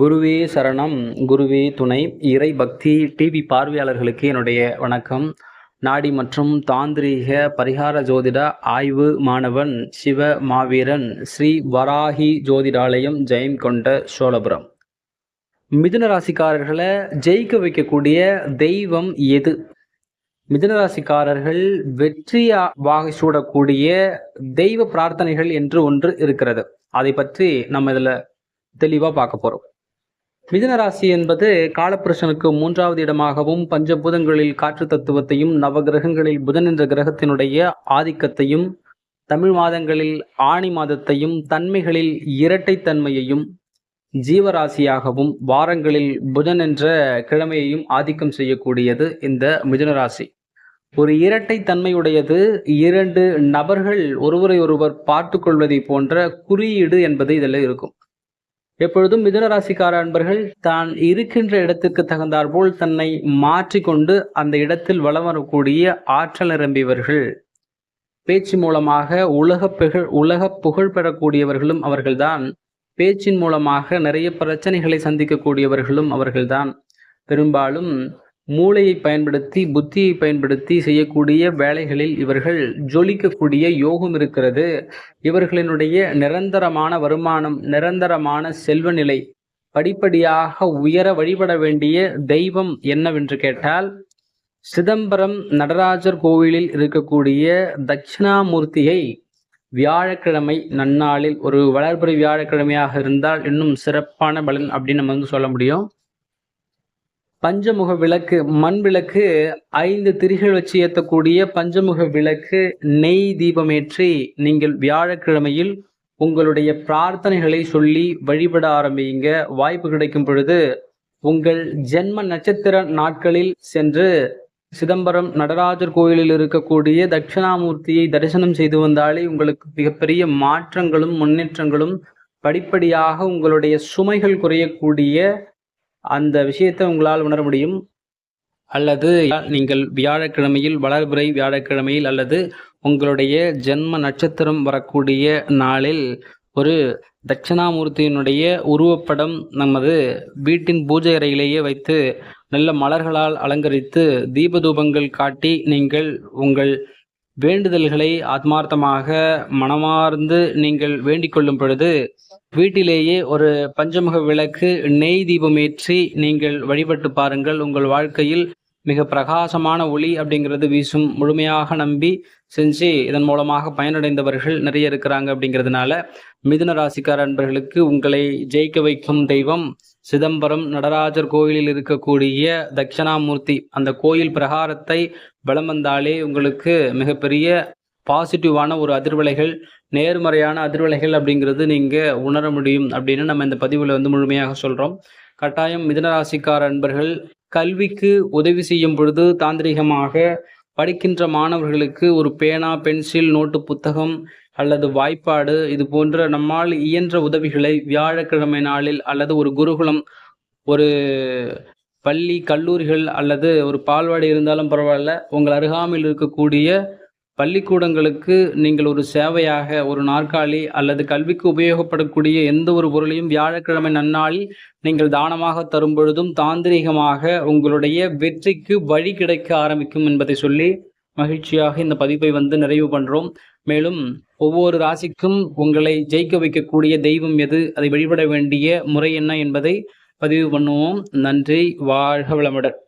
குருவே சரணம் குருவே துணை. இறை பக்தி டிவி பார்வையாளர்களுக்கு என்னுடைய வணக்கம். நாடி மற்றும் தாந்திரீக பரிகார ஜோதிட ஆய்வு மாணவன் சிவ மாவீரன் ஸ்ரீ வராகி ஜோதிடாலயம் ஜெயம் கொண்ட சோழபுரம். மிதுன ராசிக்காரர்களை ஜெயிக்க வைக்கக்கூடிய தெய்வம் எது? மிதுனராசிக்காரர்கள் வெற்றியா வாகை சூடக்கூடிய தெய்வ பிரார்த்தனைகள் என்று ஒன்று இருக்கிறது. அதை பற்றி நம்ம இதில் தெளிவாக பார்க்க போகிறோம் மிதனராசி என்பது காலப்புருஷனுக்கு மூன்றாவது இடமாகவும் பஞ்சபூதங்களில் காற்று தத்துவத்தையும் நவகிரகங்களில் புதன் என்ற கிரகத்தினுடைய ஆதிக்கத்தையும் தமிழ் மாதங்களில் ஆணி மாதத்தையும் தன்மைகளில் இரட்டைத்தன்மையையும் ஜீவராசியாகவும் வாரங்களில் புதன் என்ற கிழமையையும் ஆதிக்கம் செய்யக்கூடியது இந்த மிதுனராசி ஒரு இரட்டை தன்மையுடையது இரண்டு நபர்கள் ஒருவரை ஒருவர் பார்த்து கொள்வதை போன்ற குறியீடு என்பது இதில் இருக்கும். எப்பொழுதும் மிதுன ராசிக்கார அன்பர்கள் தான் இருக்கின்ற இடத்திற்கு தகுந்தாற்போல் தன்னை மாற்றிக்கொண்டு அந்த இடத்தில் வளம் வரக்கூடிய ஆற்றல் நிரம்பியவர்கள். பேச்சு மூலமாக உலக புகழ் உலக புகழ் பெறக்கூடியவர்களும் அவர்கள்தான். பேச்சின் மூலமாக நிறைய பிரச்சனைகளை சந்திக்கக்கூடியவர்களும் அவர்கள்தான். பெரும்பாலும் மூளையை பயன்படுத்தி புத்தியை பயன்படுத்தி செய்யக்கூடிய வேலைகளில் இவர்கள் ஜொலிக்கக்கூடிய யோகம் இருக்கிறது. இவர்களினுடைய நிரந்தரமான வருமானம் நிரந்தரமான செல்வ நிலை படிப்படியாக உயர வழிபட வேண்டிய தெய்வம் என்னவென்று கேட்டால் சிதம்பரம் நடராஜர் கோவிலில் இருக்கக்கூடிய தட்சிணாமூர்த்தியை வியாழக்கிழமை நன்னாளில் ஒரு வளர்பிறை வியாழக்கிழமையாக இருந்தால் இன்னும் சிறப்பான பலன் அப்படின்னு நம்ம வந்து சொல்ல முடியும். பஞ்சமுக விளக்கு மண் விளக்கு ஐந்து திரிகள் வச்சு ஏற்றக்கூடிய பஞ்சமுக விளக்கு நெய் தீபமேற்றி நீங்கள் வியாழக்கிழமையில் உங்களுடைய பிரார்த்தனைகளை சொல்லி வழிபட ஆரம்பிங்க. வாய்ப்பு கிடைக்கும் பொழுது உங்கள் ஜென்ம நட்சத்திர நாட்களில் சென்று சிதம்பரம் நடராஜர் கோயிலில் இருக்கக்கூடிய தட்சிணாமூர்த்தியை தரிசனம் செய்து வந்தாலே உங்களுக்கு மிகப்பெரிய மாற்றங்களும் முன்னேற்றங்களும் படிப்படியாக உங்களுடைய சுமைகள் குறையக்கூடிய அந்த விஷயத்தை உங்களால் உணர முடியும்? அல்லது நீங்கள் வியாழக்கிழமையில் வளர்பிறை வியாழக்கிழமையில் அல்லது உங்களுடைய ஜென்ம நட்சத்திரம் வரக்கூடிய நாளில் ஒரு தட்சிணாமூர்த்தியினுடைய உருவப்படம் நமது வீட்டின் பூஜை அறையிலேயே வைத்து நல்ல மலர்களால் அலங்கரித்து தீபதூபங்கள் காட்டி நீங்கள் உங்கள் வேண்டுதல்களை ஆத்மார்த்தமாக மனமார்ந்து நீங்கள் வேண்டிக் கொள்ளும் பொழுது வீட்டிலேயே ஒரு பஞ்சமுக விளக்கு நெய் தீபம் ஏற்றி நீங்கள் வழிபட்டு பாருங்கள். உங்கள் வாழ்க்கையில் மிக பிரகாசமான ஒளி அப்படிங்கிறது வீசும். முழுமையாக நம்பி செஞ்சு இதன் மூலமாக பயனடைந்தவர்கள் நிறைய இருக்கிறாங்க அப்படிங்கிறதுனால மிதுன ராசிக்கார அன்பர்களுக்கு உங்களை ஜெயிக்க வைக்கும் தெய்வம் சிதம்பரம் நடராஜர் கோயிலில் இருக்கக்கூடிய தட்சிணாமூர்த்தி அந்த கோயில் பிரகாரத்தை பலம் வந்தாலே உங்களுக்கு மிகப்பெரிய பாசிட்டிவான ஒரு அதிர்வலைகள் நேர்மறையான அதிர்வலைகள் அப்படிங்கிறது நீங்கள் உணர முடியும் அப்படின்னு நம்ம இந்த பதிவில் வந்து முழுமையாக சொல்கிறோம் கட்டாயம் மிதனராசிக்கார அன்பர்கள் கல்விக்கு உதவி செய்யும் பொழுது தாந்திரிகமாக படிக்கின்ற மாணவர்களுக்கு ஒரு பேனா பென்சில் நோட்டு புத்தகம் அல்லது வாய்ப்பாடு இது போன்ற நம்மால் இயன்ற உதவிகளை வியாழக்கிழமை நாளில் அல்லது ஒரு குருகுலம் ஒரு பள்ளி கல்லூரிகள் அல்லது ஒரு பால்வாடி இருந்தாலும் பரவாயில்ல உங்கள் அருகாமையில் இருக்கக்கூடிய பள்ளிக்கூடங்களுக்கு நீங்கள் ஒரு சேவையாக ஒரு நாற்காலி அல்லது கல்விக்கு உபயோகப்படக்கூடிய எந்த ஒரு பொருளையும் வியாழக்கிழமை நன்னாளில் நீங்கள் தானமாக தரும் பொழுதும் தாந்திரிகமாக உங்களுடைய வெற்றிக்கு வழி கிடைக்க ஆரம்பிக்கும் என்பதை சொல்லி மகிழ்ச்சியாக இந்த பதிவை வந்து நிறைவு பண்ணுறோம் மேலும் ஒவ்வொரு ராசிக்கும் உங்களை ஜெயிக்க வைக்கக்கூடிய தெய்வம் எது? அதை வழிபட வேண்டிய முறை என்ன என்பதை பதிவு பண்ணுவோம். நன்றி. வாழ்க வளமுடன்.